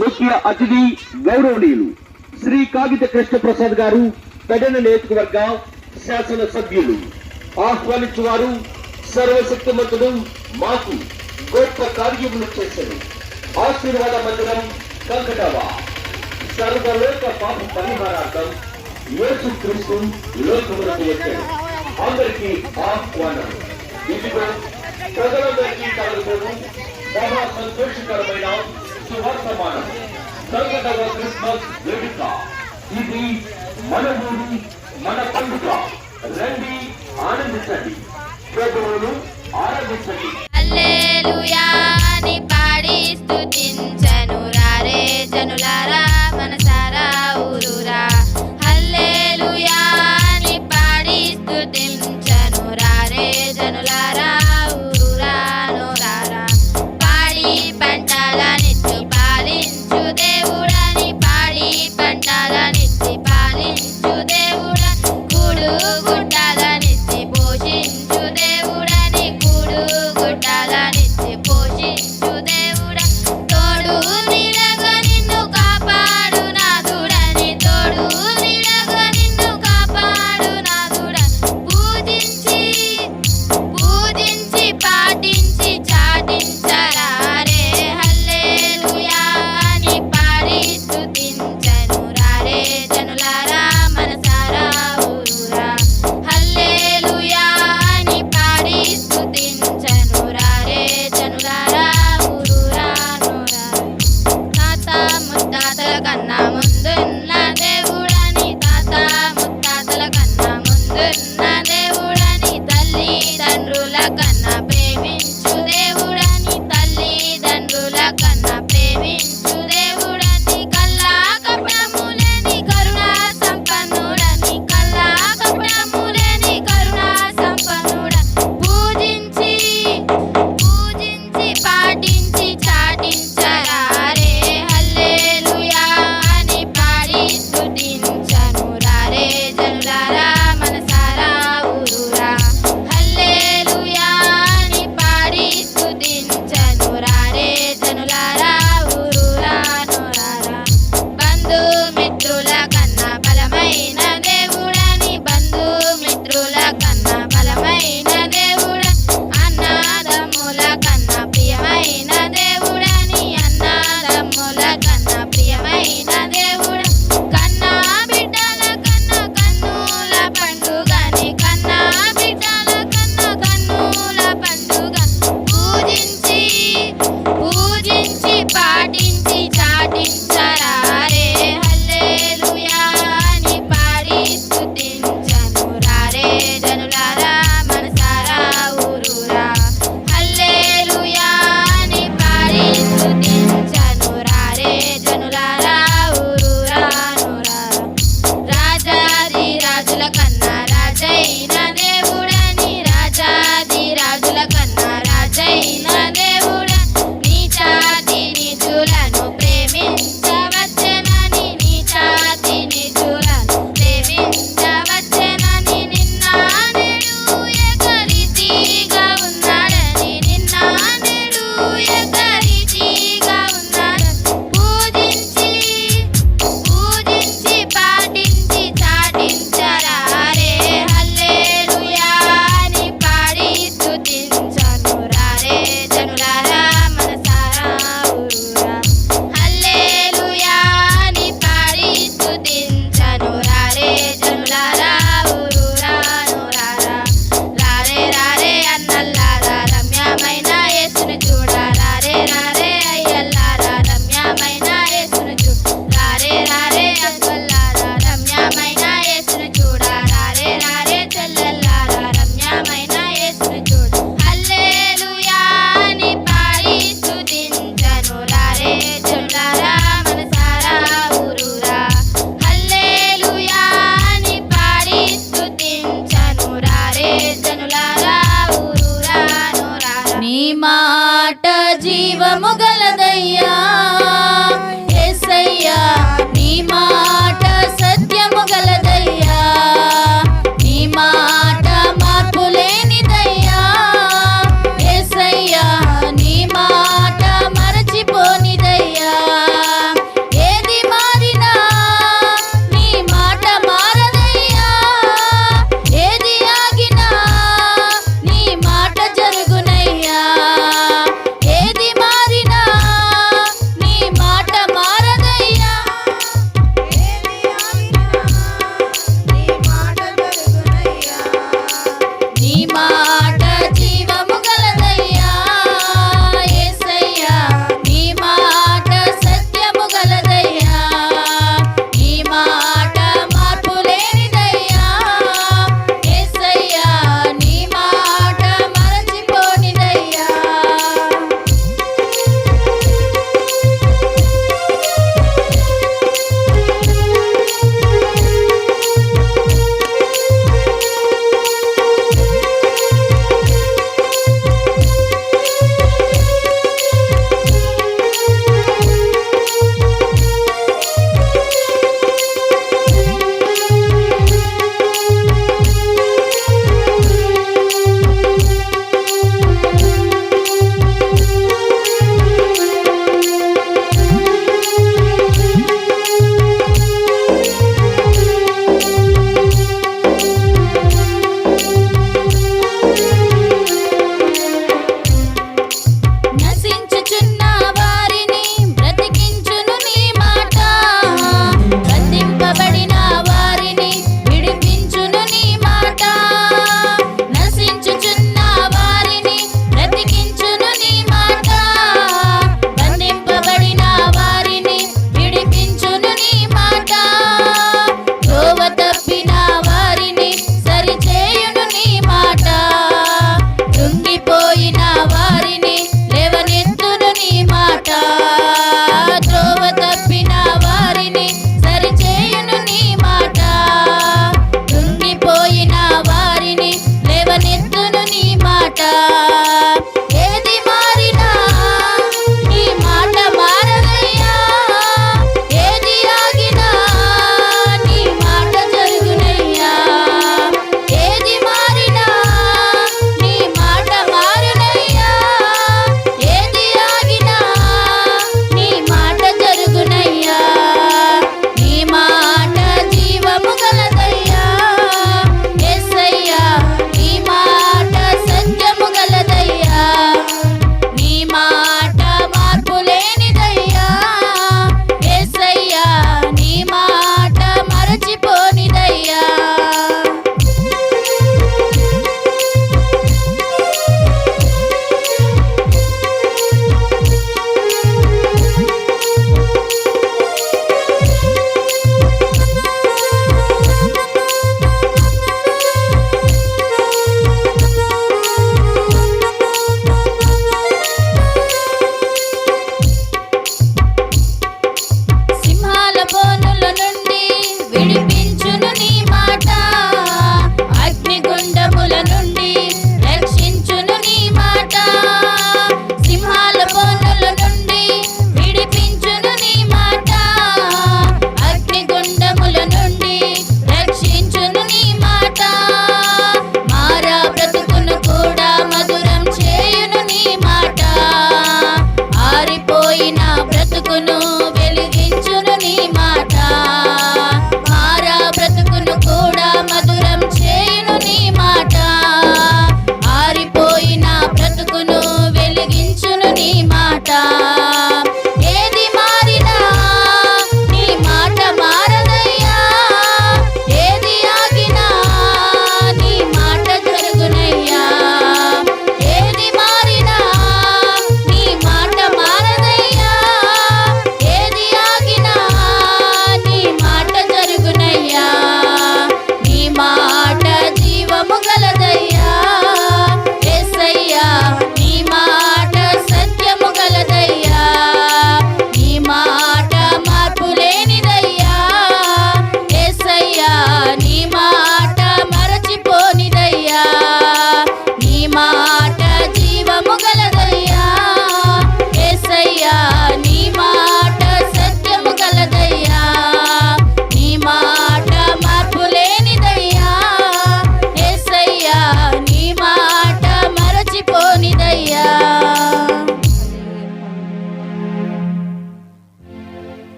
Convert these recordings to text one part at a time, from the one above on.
ముఖ్య అతిథి గౌరవనీయులు శ్రీ కాగిత కృష్ణప్రసాద్ గారు పెడన నియోజకవర్గ శాసన సభ్యులు ఆహ్వానించువారు సర్వశక్తిమంతుడు మాకు గొప్ప కార్యములు చేశారు. ఆశీర్వాద మందిరం కంకటవ. సర్వలోక పాప పరిహారార్థం యేసు క్రీస్తు లోకములకు వచ్చారు. అందరికీ ఆహ్వానం. ఇదిగో ప్రజలందరికీ కలుగుతారు మహా సంతోషకరమైన పుష్పవార్ సమానం క్రిస్మస్ వేడుక. ఇది మన ఊరి మన పండుగ. రండి ఆనందించండి. ప్రభువును ఆరాధించండి. అని పాడి స్థుతించను రారే జనులారా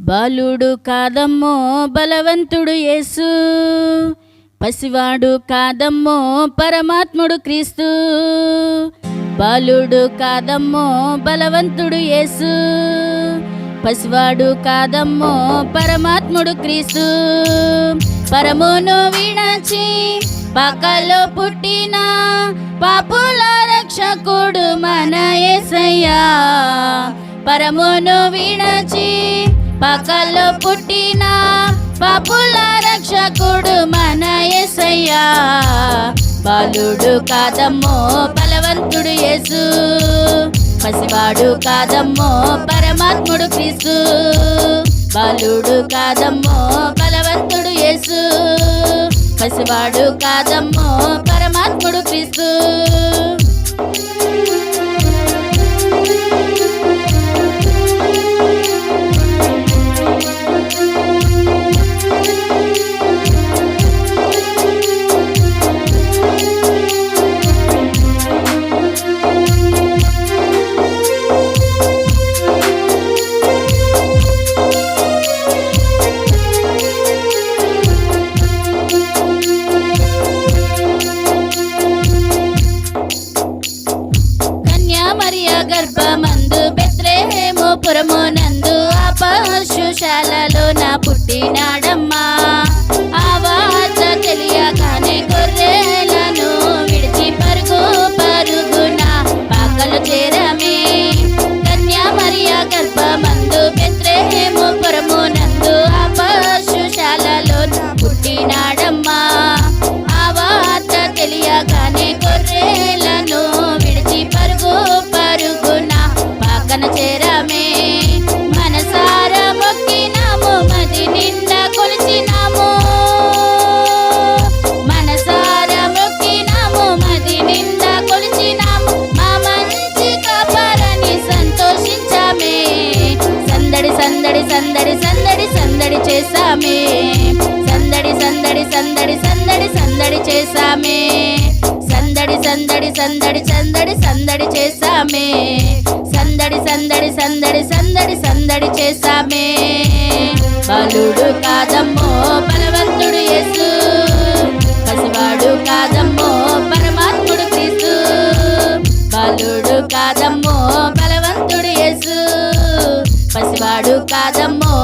బాలుడు కాదమ్మో బలవంతుడు యేసు. పసివాడు కాదమ్మో పరమాత్ముడు క్రీస్తు. బాలుడు కాదమ్మో బలవంతుడు యేసు. పసివాడు కాదమ్మో పరమాత్ముడు క్రీస్తు. పరమును విడచి పక్కలో పుట్టిన పాపుల రక్షకుడు మన ఏసయ్యా పరమును విడచి పక్కలో పుట్టిన పాపుల రక్షకుడు మన ఎసయ్యా బాలుడు కాదమ్మో బలవంతుడు యేసు. పసివాడు కాదమ్మో పరమాత్ముడు క్రీస్తు. బాలుడు కాదమ్మో బలవంతుడు యేసు. పసివాడు కాదమ్మో పరమాత్ముడు క్రీస్తు. సందడి సందడి చేసామే సందడి సందడి సందడి సందడి సందడి చేసామే సందడి సందడి సందడి సందడి సందడి చేసామే సందడి సందడి సందడి సందడి సందడి చేసామే బలుడు కాదమ్మో బలవంతుడు యేసు పసివాడు కాదమ్మో పరమాత్ముడు క్రీస్తు బలుడు కాదమ్మో పసివాడు కాదమ్మో.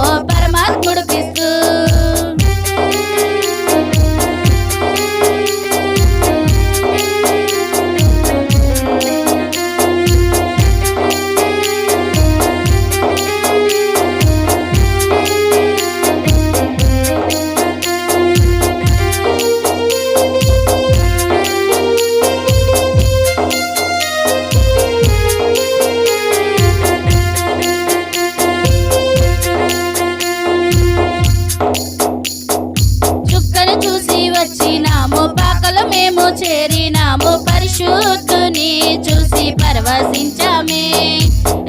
చూసి వచ్చినాము పాకలు మేము చేరినాము. పరిశుద్ధుని చూసి పరవశించామే.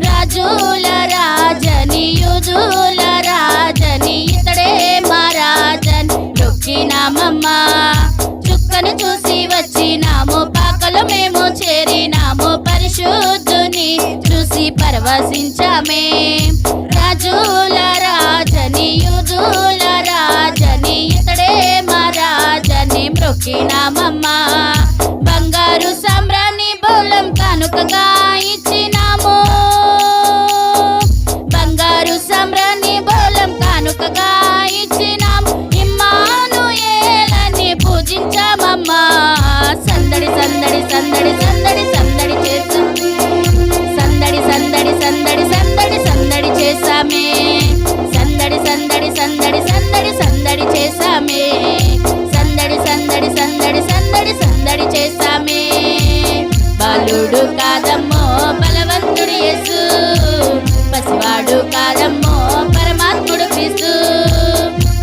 రాజుల రాజని యుజుల రాజని ఇతడే మా రాజని. నొక్కినామమ్మా చుక్కను చూసి వచ్చినాము పాకలు మేము చేరినాము. పరిశుద్ధుని చూసి పరవశించామే. రాజుల రాజని యుజుల రాజని రాజని మ్రొక్కినామమ్మా బంగారు సా చేసామే బాలుడు కాదమ్మో బలవంతుడు యేసు. పసివాడు కాదమ్మో పరమాత్ముడు క్రీస్తు.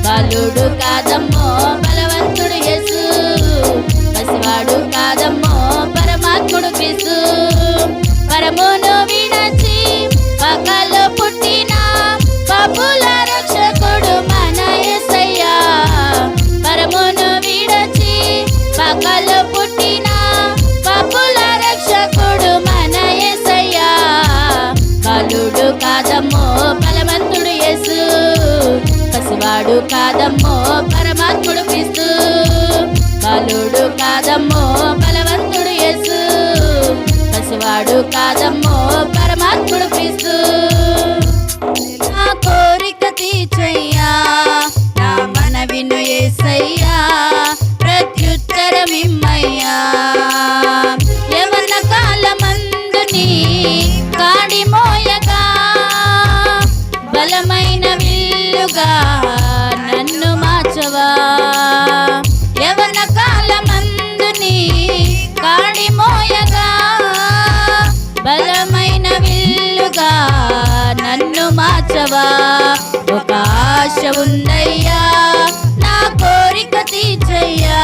బాలుడు కాదమ్మో బలవంతుడు యేసు. పసివాడు కాదమ్మో పరమాత్ముడు క్రీస్తు. పరమును విడచి కాదమ్మో పరమాత్ముడు క్రీస్తు. బలుడు కాదమ్మో బలవంతుడు యేసు. పసివాడు కాదమ్మో పరమాత్ముడు క్రీస్తు. నా కోరిక తీర్చయ్యా నా మనవిను ఏసయ్యా ప్రత్యుత్తరమిమ్మయ్యా. కాలమందుని కాడి మోయగా బలమైన విల్లుగా జాడిమోయగా బలమైన విల్లుగా నన్ను మార్చవా? ఒక ఆశ ఉందయ్యా నా కోరిక తీర్చయ్యా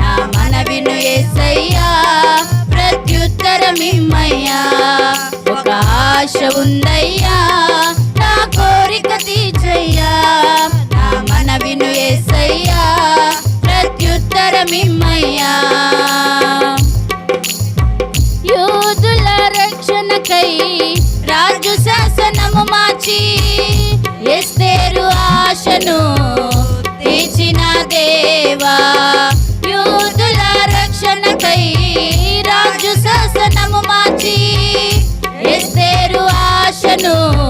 నా మనవిను ఏసయ్యా ప్రత్యుత్తరమిమ్మయ్యా ఒక ఆశ ఉందయ్యా నా కోరిక తీర్చయ్యా నా మనవిను ఏసయ్యా ప్రత్యుత్తరమిమ్మయ్యా శాసనము మార్చి ఎస్తేరు ఆశను తీర్చిన దేవా. యూదుల రక్షణకై రాజు శాసనము మార్చి ఎస్తేరు ఆశను